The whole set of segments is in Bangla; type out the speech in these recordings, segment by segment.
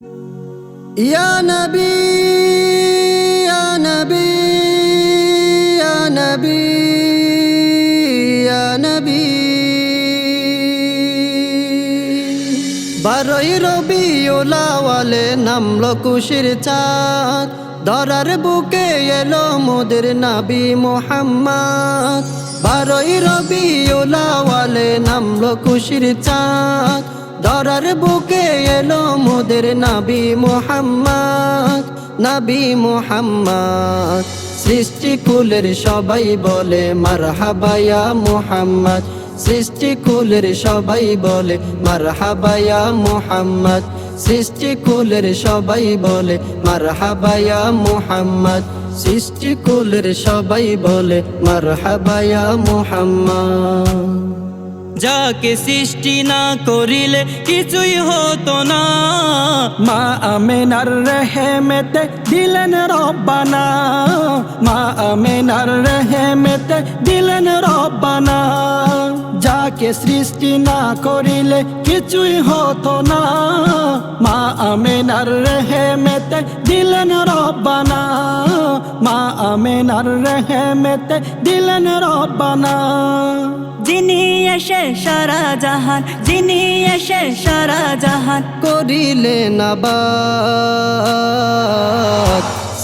ইয়া নবী ইয়া নবী ইয়া নবী ইয়া বারোই রবি ওলাওয়ালে নামলো কুশির চাঁদ। ধরার বুকে এলো মোদের নাবি মোহাম্মদ। বারোই রবি ওলাওয়ালে নামলো কুশির চাঁদ। ধরার বুকে এলো মোদের নাবি মোহাম্মদ নাবি মোহাম্মদ। সৃষ্টি কুলের সবাই বলে মারহাবায়া মোহাম্মদ। সৃষ্টি কুলের সবাই বলে মারহাবায়া মোহাম্মদ। সৃষ্টি কুলের সবাই বলে মারহাবায়া মোহাম্মদ। সৃষ্টি কুলের সবাই বলে মারহাবায়া মোহাম্মদ। যাকে সৃষ্টি না করিলে কিছুই হতো না। মা আমেনার রেহেমেতে দিলেন রব্বানা। মা আমেনার রেহেমেতে দিলেন রব্বানা। যাকে সৃষ্টি না করিলে কিছুই হতো না। আমেনার রেহেমেতে দিলেন রব্বানা। মা আমেনার রেহেমেতে দিলেন রব্বানা। যিনি এসে সারা জাহান যিনি এসে সারা জাহান করিলেন নাবাদ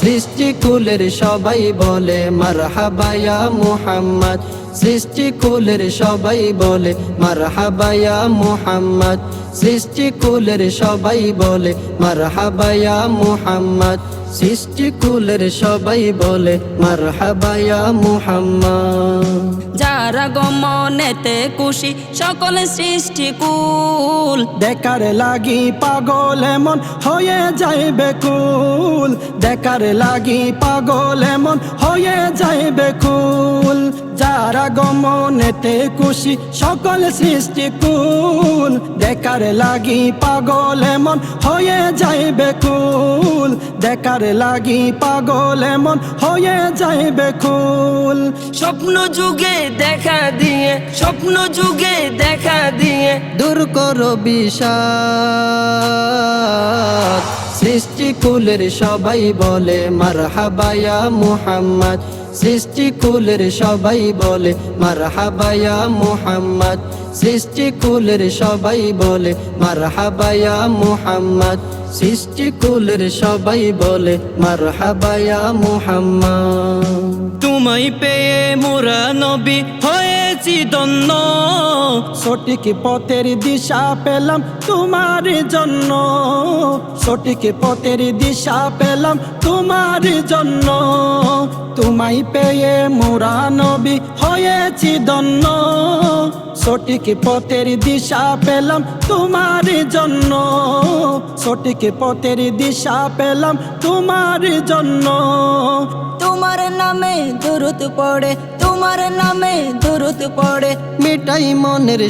সৃষ্টি কুলের সবাই বলে মারহাবায়া মুহাম্মদ। সৃষ্টি কুলের সবাই বলে মারহাবায়া মুহাম্মদ। সৃষ্টি কুলের সবাই বলে মারহাবায়া মুহাম্মদ। সৃষ্টি কুলের সবাই বলে মারহাবায়া মুহাম্মদ। যারা গমনেতে খুশি সকল সৃষ্টি কুল। দেখার লাগি পাগল এমন হয়ে যাইবে কুল। দেখার লাগি পাগল এমন হয়ে যাইবে কুল। যারা গমনেতে খুশি, সকল সৃষ্টি কুল। দেখার লাগি পাগল এমন হয়ে যাইবে কুল। দেখার লাগি পাগল এমন হয়ে যাইবে কুল। স্বপ্ন যুগে দেখা দিয়ে, স্বপ্ন যুগে দেখা দিয়ে দূর করো সৃষ্টি কুলের সবাই বলে মারহাবায়া মুহাম্মদ। সৃষ্টি কুলের সবাই বলে মারহাবায়া মুহাম্মদ। সৃষ্টি কুলের সবাই বলে মারহাবায়া মুহাম্মদ। সৃষ্টি কুলের সবাই বলে মারহাবায়া মুহাম্মদ। তোমায় পেয়ে মোরা নবী হয়েছি দন্ন সঠিক পথের দিশা পেলাম তোমার জন্য। সঠিক পথের দিশা পেলাম তোমার জন্য। তোমায় পেয়ে মোরা নবী হয়েছি দন্য সঠিক পথের দিশা পেলাম তোমার জন্য। সঠিক পথের দিশা পেলাম তোমার জন্য। তোমার নামে দুরুত পড়ে তোমার নামে দুরুত পড়ে। মিটাই মনের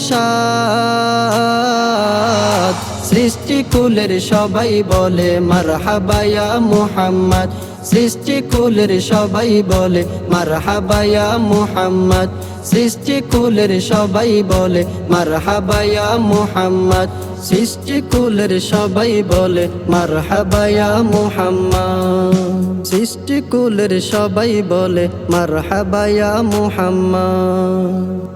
সৃষ্টি কুলের সবাই বলে মারহাবায়া মুহাম্মদ। সৃষ্টি কুলের সবাই বলে মারহাবায়া মুহাম্মদ। সৃষ্টি কুলের সবাই বলে মারহাবায়া মুহাম্মদ। সৃষ্টি কুলের সবাই বলে মারহাবায়া মুহাম্মদ। সৃষ্টি কুলের সবাই বলে মারহাবায়া মুহাম্মদ।